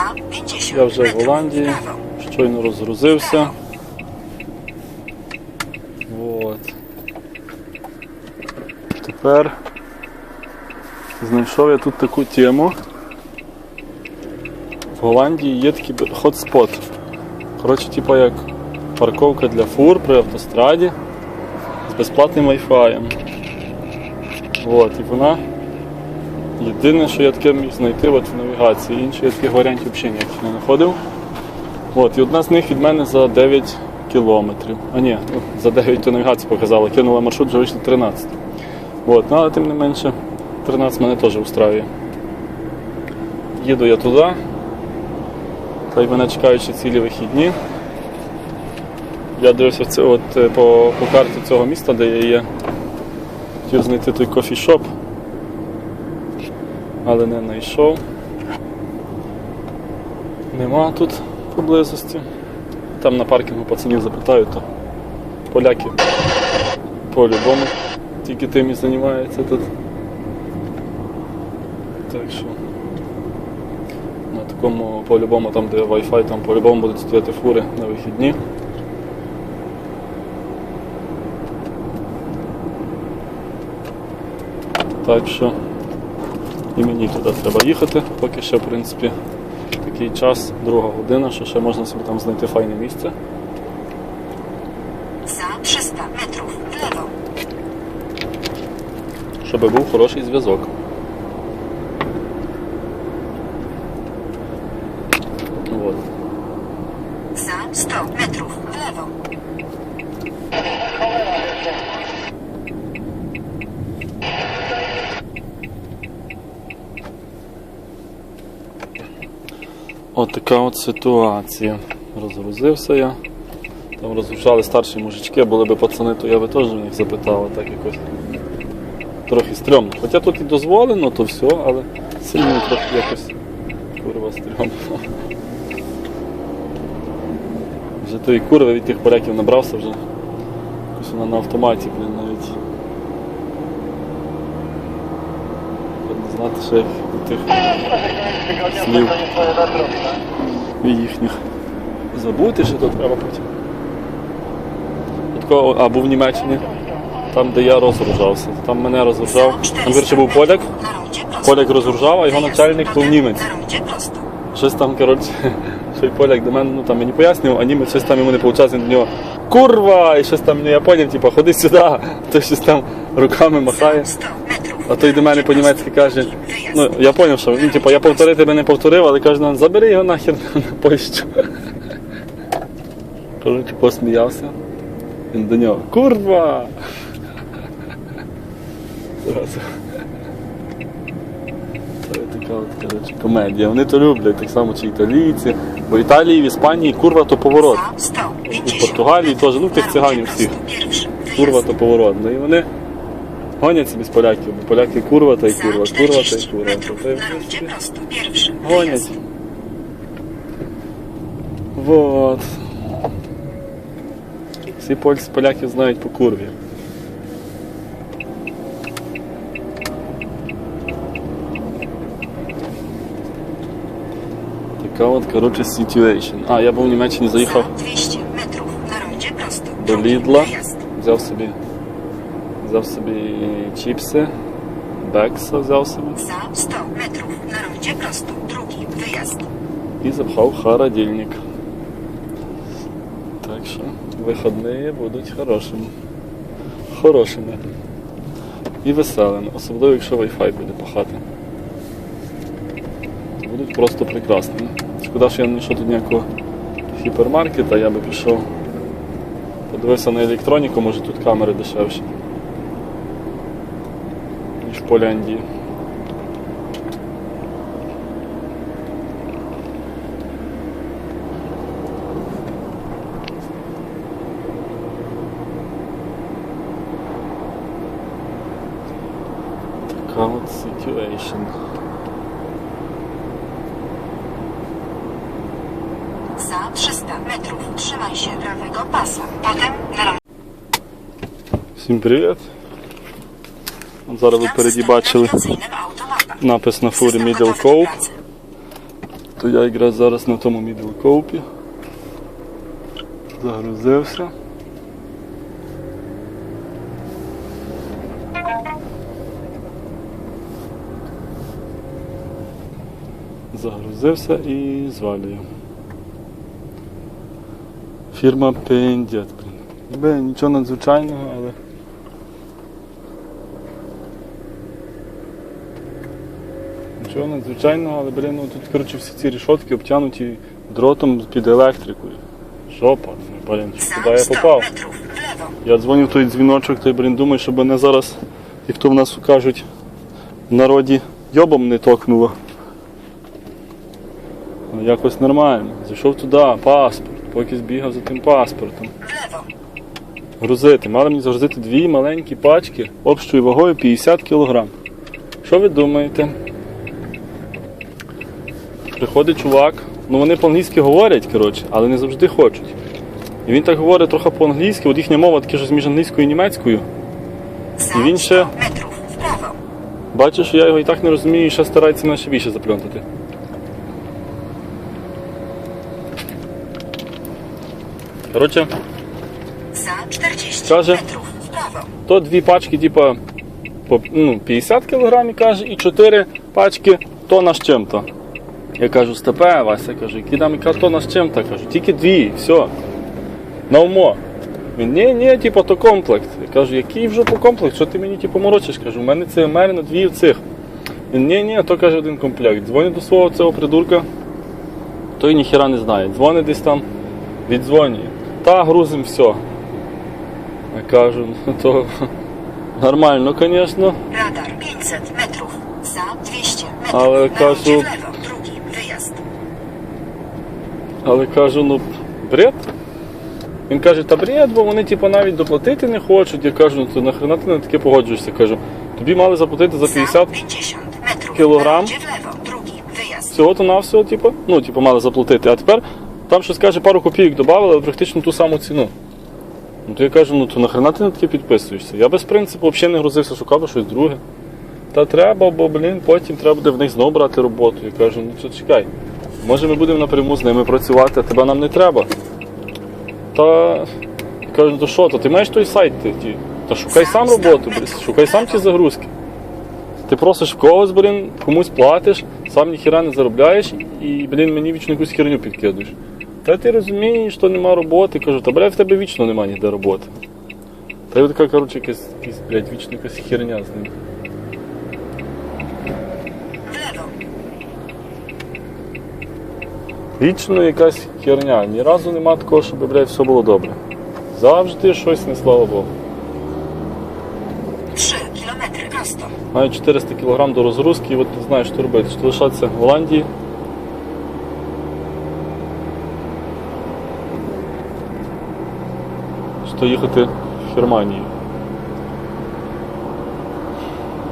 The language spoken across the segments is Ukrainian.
Za 50 Я вже в Голландії, щойно розгрузився. От. Тепер знайшов я тут таку тему. В Голландії є такий хотспот. Коротше, типу як парковка для фур при автостраді з безплатним Wi-Fi. От, і вона єдине, що я таке міг знайти от в навігації. Інших я таких варіантів взагалі ніяких не знаходив. От, і одна з них від мене за 9 кілометрів. А ні, ну, за 9 то навігація показала. Кинула маршрут, вже вийшло 13. От, ну, але тим не менше, 13 мене теж устраює. Їду я туди. Та й мене чекають ще цілі вихідні. Я дивився це, от, е, по, по карті цього міста, де я є. Хотів знайти той кофішоп, але не знайшов. Нема тут поблизості. Там на паркінгу пацанів запитаю, то поляки по-любому тільки тим і займаються тут. Так що на такому по-любому, там де Wi-Fi, там по-любому будуть стояти фури на вихідні. Так що і мені туди треба їхати, поки ще в принципі такий час, друга година, що ще можна собі там знайти файне місце. Za 300 metrów w lewo. щоб був хороший зв'язок. Za 100 metrów w lewo. От ситуація. Розгрузився я. Там розгружали старші мужички, були би пацани, то я би теж у них запитав, так якось трохи стрьомно. Хоча тут і дозволено, то все, але сильно трохи якось курва стрьомно. Вже тої курви від тих поляків набрався вже. Якось вона на автоматі, блін, навіть. Від тих слів їхніх. Забути, що тут треба потім. Такого, а був в Німеччині, там, де я розгружався. Там мене розгружав. Там, коротше, був поляк. Поляк розгружав, а його начальник був німець. Щось там, коротше, той поляк до мене ну, там мені пояснював, а німець щось там йому не получалось, він до нього Курва! І щось там ну, я поняв, типу, ходи сюди, а той щось там руками махає. 100 metrów. А той до мене по-німецьки каже, ну я зрозумів, що він, типу, я повторити би не повторив, але каже, ну, забери його нахер на Польщу. Коротше, посміявся. Він до нього. Курва! Зразу. Це така от, коротше, комедія. Вони то люблять, так само чи італійці. Бо в Італії, в Іспанії курва то поворот. 100 В Португалії теж, ну тих циганів всіх. Курва то поворот. Ну і вони поляки курва та й Za курва, курва та й 40 курва. metrów. То, Na rondzie prosto. Pierwszy. Гонять. Вот. Всі польці поляків знають по курві. Така от, коротше, situation. А, я був в Німеччині, заїхав 200 metrów. Na rondzie prosto. до Лідла, взяв собі, взяв собі чіпси, бекса взяв собі Za 100 metrów. Na rondzie prosto. Drugi wyjazd. і запхав холодильник. Так що вихідні будуть хорошими. Хорошими. І веселими, особливо якщо Wi-Fi буде пахати. Будуть просто прекрасними. Шкода, що я не знайшов тут ніякого гіпермаркета, я би пішов. Подивився на електроніку, може тут камери дешевші. Ніж в Поляндії. Така от situation. Za 300 metrów. Trzymaj się prawego pasa. Potem na rondzie. Всім привіт! Зараз ви впереді бачили напис на фурі Middle Cope. То я якраз зараз на тому мідлкоупі. Загрузився. Загрузився і звалюю. Фірма Пендят. Нічого надзвичайного, але. Нічого надзвичайного, але блін, ну тут коротше всі ці рішотки обтянуті дротом під електрикою. Жопа, ну, блін, що куди я попав? Я дзвонив той дзвіночок, той блін, думаю, щоб мене зараз, як то в нас кажуть, в народі йобом не токнуло. Ну, якось нормально. Зайшов туди, паспорт, поки збігав за тим паспортом. Грузити. Мали мені загрузити дві маленькі пачки общою вагою 50 кг. Що ви думаєте? Приходить чувак, ну вони по-англійськи говорять, коротше, але не завжди хочуть. І він так говорить трохи по-англійськи, от їхня мова таке щось між англійською і німецькою. Za I większe- 100 metrów w prawo. Бачиш, що я його і так не розумію, і ще старається мене ще більше запльонтати. Коротше, Каже. то дві пачки, типа, по ну, 50 кг, каже, і 4 пачки тонна з чим-то. Я кажу, степе, Вася, кажу, які там яка тонна з чим-то? Кажу, тільки дві, все. На умо. Він, ні, ні, типу, то комплект. Я кажу, який вже по комплект? Що ти мені типу, морочиш? Кажу, у мене це мерено дві в цих. Він, ні, ні, то каже один комплект. Дзвоню до свого цього придурка, той ніхіра не знає. Дзвонить десь там, віддзвонює. Та грузим все. Я кажу, ну то нормально, звісно. Radar 500 metrów. Za 200 metrów. Ale Na Але кажу, ну бред. Він каже, та бред, бо вони типу, навіть доплатити не хочуть. Я кажу, ну то нахрена ти на таке погоджуєшся? Кажу, тобі мали заплатити за 50 50 metrów. kilogram. Na rondzie w lewo. Drugi wyjazd. всього то навсього, типу, ну, типу, мали заплатити. А тепер там щось каже, пару копійок додали, але практично ту саму ціну. Ну то я кажу, ну то нахрена ти на таке підписуєшся? Я без принципу взагалі не грузився, шукав щось друге. Та треба, бо, блін, потім треба буде в них знову брати роботу. Я кажу, ну то чекай, може ми будемо напряму з ними працювати, а тебе нам не треба. Та я кажу, то що, то ти маєш той сайт, ти, ті. та шукай сам роботу, шукай сам ті загрузки. Ти просиш в когось, блін, комусь платиш, сам ніхіра не заробляєш і, блін, мені вічно якусь херню підкидуєш. Та ти розумієш, що нема роботи. Кажу, та блядь, в тебе вічно нема ніде роботи. Та й така, коротше, якась, якась, блядь, вічно якась херня з ним. Вічно якась херня. Ні разу нема такого, щоб, блядь, все було добре. Завжди щось не слава Богу. 3 kilometry prosto. Маю 400 кг до розгрузки і от не знаю, що робити. Чи лишатися в Голландії. То їхати в Германію.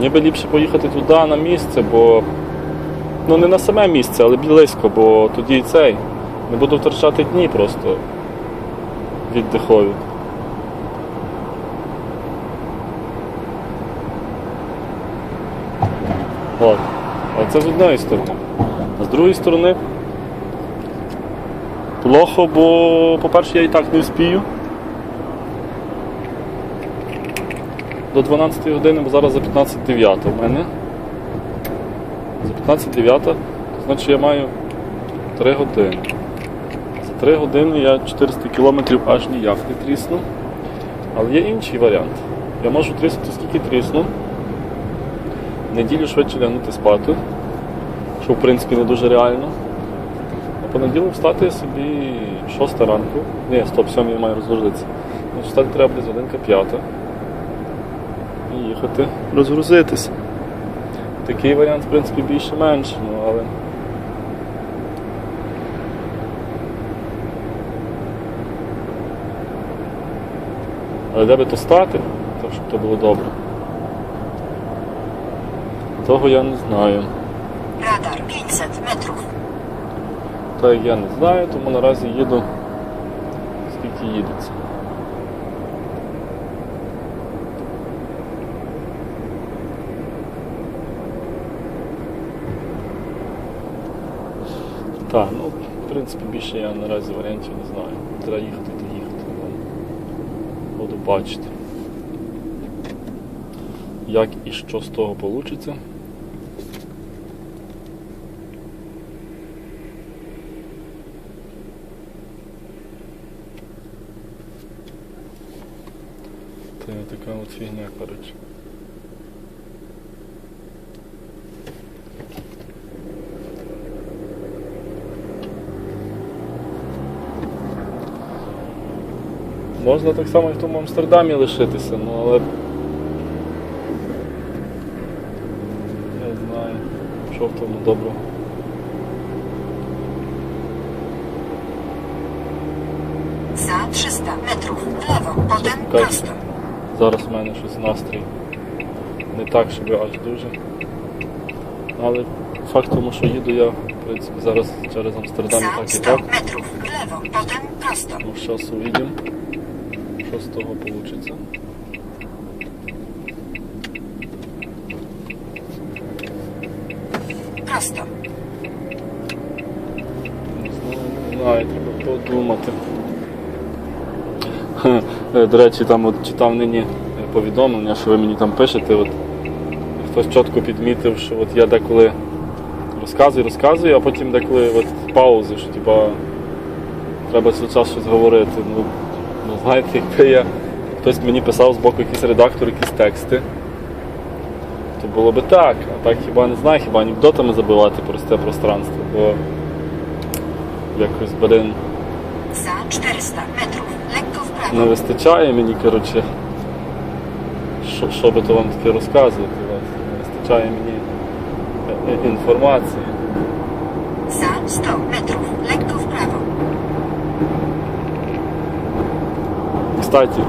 Ніби ліпше поїхати туди на місце, бо. Ну не на саме місце, але близько, бо тоді цей. Не буду втрачати дні просто віддихові. От. Але це з однієї сторони. А з другої сторони, плохо, бо, по-перше, я і так не вспію. До 12 години, бо зараз за 15.09 у мене. За 15.09, значить я маю 3 години. За 3 години я 400 кілометрів аж ніяк не трісну. Але є інший варіант. Я можу тріснути скільки трісну неділю швидше лягнути спати, що в принципі не дуже реально. А понеділок встати собі 6 ранку. Ні, стоп, 7 я маю розгрузитися. Встати треба десь годинка п'ята. І їхати розгрузитись. Такий варіант, в принципі, більше-менше, ну але. Але де би то стати, так щоб то було добре. Того я не знаю. Radar 500 metrów. Та я не знаю, тому наразі їду скільки їдеться. Принципі, більше я наразі варіантів не знаю. Треба їхати то їхати. Ну, Буду бачити. Як і що з того вийде. Це така от фігня, коротше. Можна так само і в тому Амстердамі лишитися, ну але. Я знаю, що в тому доброго. Za 300 metrów w lewo, potem Czekaj. prosto. Зараз в мене щось настрій не так, щоб аж дуже. Але факт тому, що їду я, в принципі, зараз через Амстердам і так і 100 так. w lewo, potem prosto. Ну, зараз увидим, що з того вийде. Prosto. Не знаю, не знаю, треба подумати. Хе, е, До речі, там от читав нині повідомлення, що ви мені там пишете. От, хтось чітко підмітив, що от я деколи розказую, розказую, а потім деколи от паузи, що типа треба цей час щось говорити. Ну, ну знаєте, якби я хтось мені писав з боку якийсь редактор, якісь тексти, то було би так. А так хіба не знаю, хіба анекдотами забивати просте пространство, бо якось, блин, Za 400 metrów, lekko w prawo. не вистачає мені, коротше, що, що би то вам таке розказувати. Не вистачає мені е, е, інформації. Za 100 metrów, Кстати,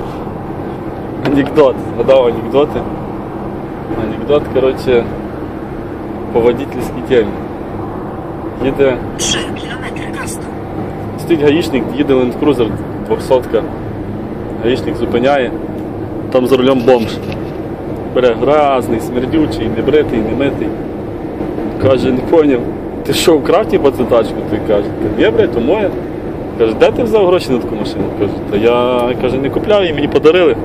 анекдот. Згадав анекдоти. Анекдот, коротше, по водительській темі. Їде, 3 km prosto. стоїть гаїшник, їде Land Cruiser 200 Гаїшник зупиняє, там за рулем бомж. Бере грязний, смердючий, небритий, немитий. Каже, не поняв, ти що, вкрав типа цю тачку? Ти каже, ні, блядь, то моя. Каже, де ти взяв гроші на таку машину? Каже, та я каже, не купляв, її мені подарили.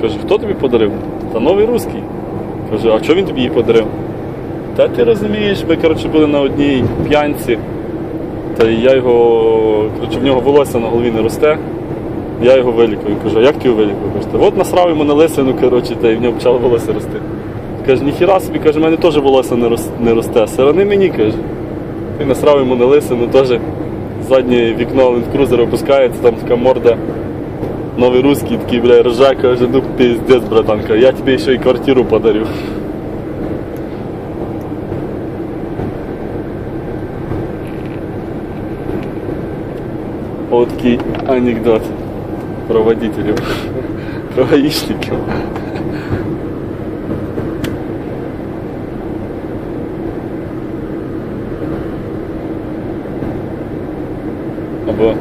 Каже, хто тобі подарив? Та новий русський. Каже, а чого він тобі її подарив? Та ти розумієш, ми коротше, були на одній п'янці, та я його, коротше, в нього волосся на голові не росте. Я його вилікую. Кажу, а як ти його вилікую? Каже, от насрав йому на лисину, коротше, та й в нього почало волосся рости. Каже, ніхіра собі, каже, в мене теж волосся не росте. Сирани мені, каже. Ти насрав йому на лисину, теж заднє вікно лендкрузера опускається, там така морда. Новий русский, такий, бля, ржа, каже, ну пиздец, братанка, я тебе ще й квартиру подарю. Вот такий анекдот про водителів, про гаїшників. Або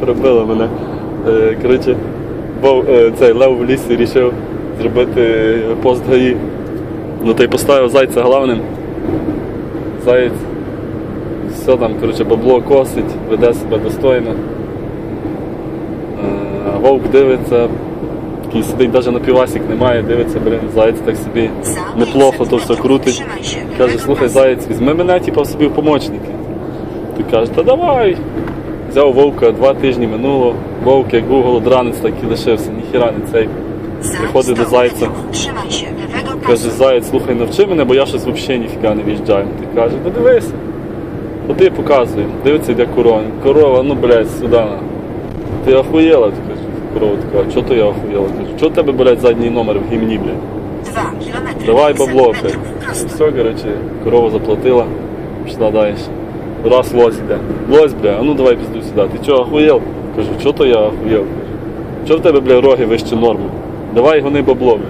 пробило мене. Е, Коротше, е, цей Лев в лісі вирішив зробити пост ГАІ. Ну та й поставив зайця головним. Заєць все там, коротше, бабло косить, веде себе достойно. Е, А вовк дивиться, такий сидить, навіть на півасік немає, дивиться, блин, заєць так собі неплохо то все крутить. Каже, слухай, заєць, візьми мене типу, собі в помічники. Ти каже, та давай. Взяв вовка, два тижні минуло. Вовк як був голодранець, так і лишився, ніхіра не цей. Приходить до зайця. Каже, заяць, слухай, навчи мене, бо я щось взагалі ніфіга не в'їжджаю. Ти каже, ну дивися. Ходи показує. Дивиться, йде корова. Корова, ну блядь, сюди. Ти охуєла, ти каже, корова така, чого то я охуєла? Кажу, чого тебе, блядь, задній номер в гімні, блядь? 2 km. Давай бабло, блядь. Все, коротше, корова заплатила, пішла далі. Раз лось іде. Лось, бля, а ну давай пізду сюди. Ти чого охуєл? Кажу, чого то я? Кажу, чого в тебе, бля, роги вище норми? Давай гони бабло, бля.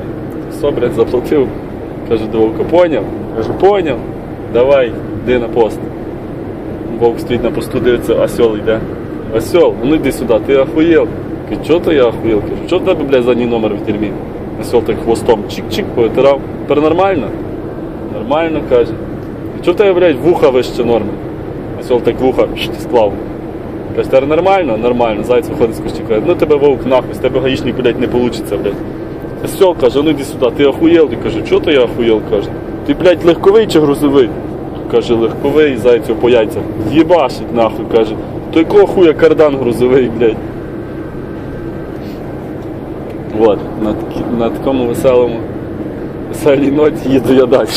Все, блядь, заплатив. Каже, вовка, поняв? Кажу, поняв. Давай, йди на пост. Вовк стоїть на посту, дивиться, осьол йде. Осьол, ну йди сюди, ти охуєл. Кажу, чого то я охуєл? Кажу, чого в тебе, блядь, задній номер в тюрмі? Осьол так хвостом чик-чик повитирав. Тепер нормально? Нормально, каже. Чого в тебе, блядь, вуха вище норми? Осьол так вуха склав. Каже, нормально? Нормально. Зайць виходить з кущі, каже, ну тебе вовк нахуй, з тебе гаїчник, блядь, не получиться, блядь. Осьол каже, ну іди сюди, ти охуєл? Ти каже, чого то я охуєл? Каже, ти, блядь, легковий чи грузовий? Каже, легковий, зайцю по яйцях. Єбашить нахуй, каже. То якого хуя кардан грузовий, блядь. Вот, на, на такому веселому веселій ноті їду я далі.